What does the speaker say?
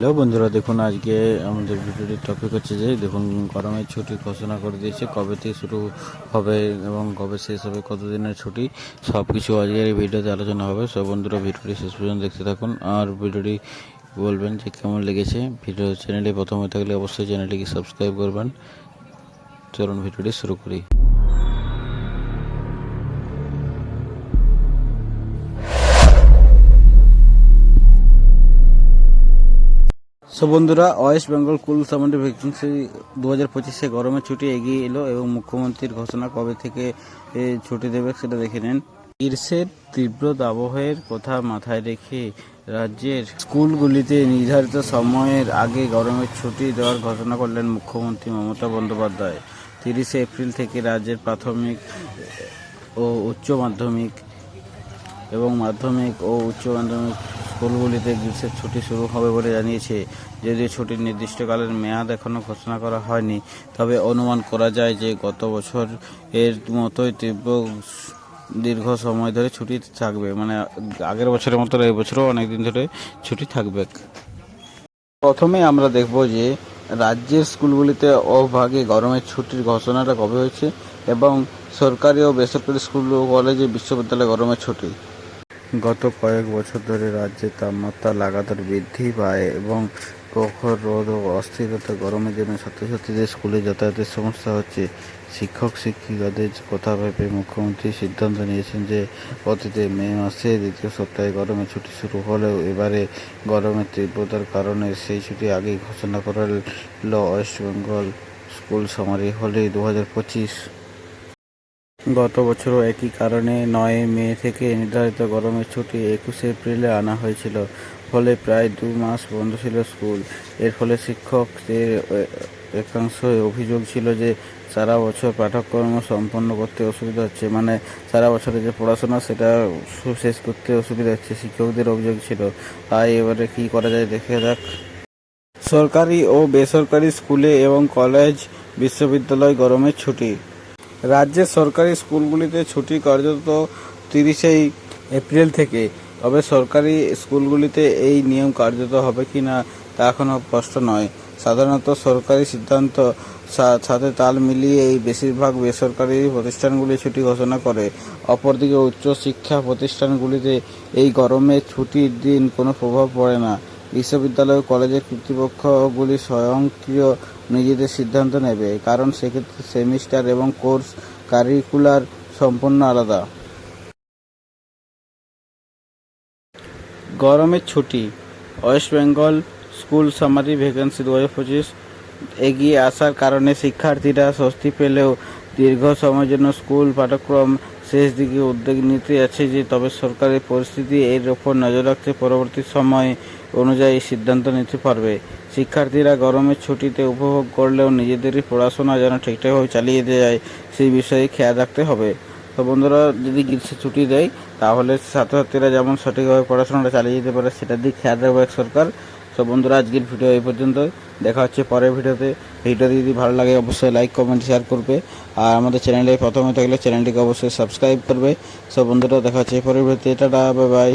Hello বন্ধুরা, দেখুন আজকে আমাদের ভিডিওটির টপিক হচ্ছে যে, দেখুন গরমের ছুটি ঘোষণা করে দিয়েছে, কবে থেকে শুরু হবে এবং কবে শেষ হবে, কতদিনের ছুটি সব কিছু আজকের এই ভিডিওতে আলোচনা হবে। সব বন্ধুরা, ভিডিওটি শেষ পর্যন্ত দেখতে থাকুন। আর ভিডিওটি বলবেন যে কেমন লেগেছে ভিডিও চ্যানেলে প্রথমে থাকলে অবশ্যই চ্যানেলটিকে সাবস্ক্রাইব করবেন। চলুন ভিডিওটি শুরু করি। সো বন্ধুরা, West Bengal school summer vacancy দু হাজার পঁচিশে গরমের ছুটি এগিয়ে এলো এবং মুখ্যমন্ত্রীর ঘোষণা কবে থেকে ছুটি দেবে সেটা দেখে নেন। গ্রীষ্মের তীব্র দাবহের কথা মাথায় রেখে রাজ্যের স্কুলগুলিতে নির্ধারিত সময়ের আগে গরমের ছুটি দেওয়ার ঘোষণা করলেন মুখ্যমন্ত্রী মমতা বন্দ্যোপাধ্যায়। তিরিশে এপ্রিল থেকে রাজ্যের প্রাথমিক ও উচ্চ মাধ্যমিক এবং মাধ্যমিক ও উচ্চ মাধ্যমিক স্কুলগুলিতে গ্রীষ্মের ছুটি শুরু হবে বলে জানিয়েছে। যদিও ছুটির নির্দিষ্টকালের মেয়াদ এখনও ঘোষণা করা হয়নি, তবে অনুমান করা যায় যে গত বছর এর মতোই তীব্র দীর্ঘ সময় ধরে ছুটি থাকবে। মানে আগের বছরের মতো এই বছরও অনেক দিন ধরে ছুটি থাকবে। প্রথমে আমরা দেখব যে রাজ্যের স্কুলগুলিতে অভাগে গরমের ছুটির ঘোষণাটা কবে হয়েছে এবং সরকারি ও বেসরকারি স্কুল ও কলেজে বিশ্ববিদ্যালয়ে গরমের ছুটি। গত কয়েক বছর ধরে রাজ্যে তাপমাত্রা লাগাতার বৃদ্ধি পায় এবং প্রখর রোদ ও অস্থিরতা গরমের জন্য ছাত্রছাত্রীদের স্কুলে যাতায়াতের সমস্যা হচ্ছে। শিক্ষক, শিক্ষিকাদের কথা ভেবে মুখ্যমন্ত্রী সিদ্ধান্ত নিয়েছেন যে, অতীতে মে মাসে দ্বিতীয় সপ্তাহে গরমের ছুটি শুরু হলেও এবারে গরমের তীব্রতার কারণে সেই ছুটি আগেই ঘোষণা করা হলো ওয়েস্ট বেঙ্গল স্কুল সামারি। হলে দু হাজার পঁচিশ গত বছরও একই কারণে নয় মে থেকে নির্ধারিত গরমের ছুটি একুশে এপ্রিলে আনা হয়েছিল, ফলে প্রায় দু মাস বন্ধ ছিল স্কুল। এর ফলে শিক্ষকদের একাংশই অভিযোগ ছিল যে সারা বছর পাঠ্যক্রম সম্পন্ন করতে অসুবিধা হচ্ছে। মানে সারা বছরের যে পড়াশোনা, সেটা শেষ করতে অসুবিধা হচ্ছে, শিক্ষকদের অভিযোগ ছিল। তাই এবারে কি করা যায় দেখে যাক। সরকারি ও বেসরকারি স্কুলে এবং কলেজ, বিশ্ববিদ্যালয় গরমের ছুটি। রাজ্যের সরকারি স্কুলগুলিতে ছুটি কার্যত তিরিশেই এপ্রিল থেকে। তবে সরকারি স্কুলগুলিতে এই নিয়ম কার্যত হবে কি না তা এখনও স্পষ্ট নয়। সাধারণত সরকারি সিদ্ধান্ত সাথে তাল মিলিয়ে এই বেশিরভাগ বেসরকারি প্রতিষ্ঠানগুলি ছুটি ঘোষণা করে। অপরদিকে উচ্চশিক্ষা প্রতিষ্ঠানগুলিতে এই গরমে ছুটির দিন কোনো প্রভাব পড়ে না। বিশ্ববিদ্যালয় ও কলেজের কর্তৃপক্ষগুলি স্বয়ংক্রিয় নিজেদের সিদ্ধান্ত নেবে, কারণ সেক্ষেত্রে সেমিস্টার এবং কোর্স কারিকুলার সম্পূর্ণ আলাদা। গরমের ছুটি। West Bengal school summer vacancy দু হাজার পঁচিশ এগিয়ে আসার কারণে শিক্ষার্থীরা স্বস্তি পেলেও দীর্ঘ সময়ের জন্য স্কুল পাঠ্যক্রম শেষ দিকে উদ্যোগ নিতে আছে যে, তবে সরকারের পরিস্থিতি এর ওপর নজর রাখতে পরবর্তী সময় অনুযায়ী সিদ্ধান্ত নিতে পারবে। শিক্ষার্থীরা গরমের ছুটিতে উপভোগ করলেও নিজেদেরই পড়াশোনা যেন ঠিকঠাকভাবে চালিয়ে যায়, সেই বিষয়ে খেয়াল রাখতে হবে। তো বন্ধুরা, যদি গ্রীষ্মের ছুটি দেয়, তাহলে ছাত্রছাত্রীরা যেমন সঠিকভাবে পড়াশোনাটা চালিয়ে যেতে পারে, সেটার দিক খেয়াল রাখবে সরকার। তো বন্ধুরা, আজকের ভিডিও এই পর্যন্ত দেখা হচ্ছে পরের ভিডিওতে। ভিডিওটি যদি ভালো লাগে, অবশ্যই লাইক কমেন্ট শেয়ার করবে। আর আমাদের চ্যানেলে প্রথমে থাকলে চ্যানেলটিকে অবশ্যই সাবস্ক্রাইব করবে। সো বন্ধুরা, দেখা হচ্ছে পরের ভিডিওতে। Tata bye bye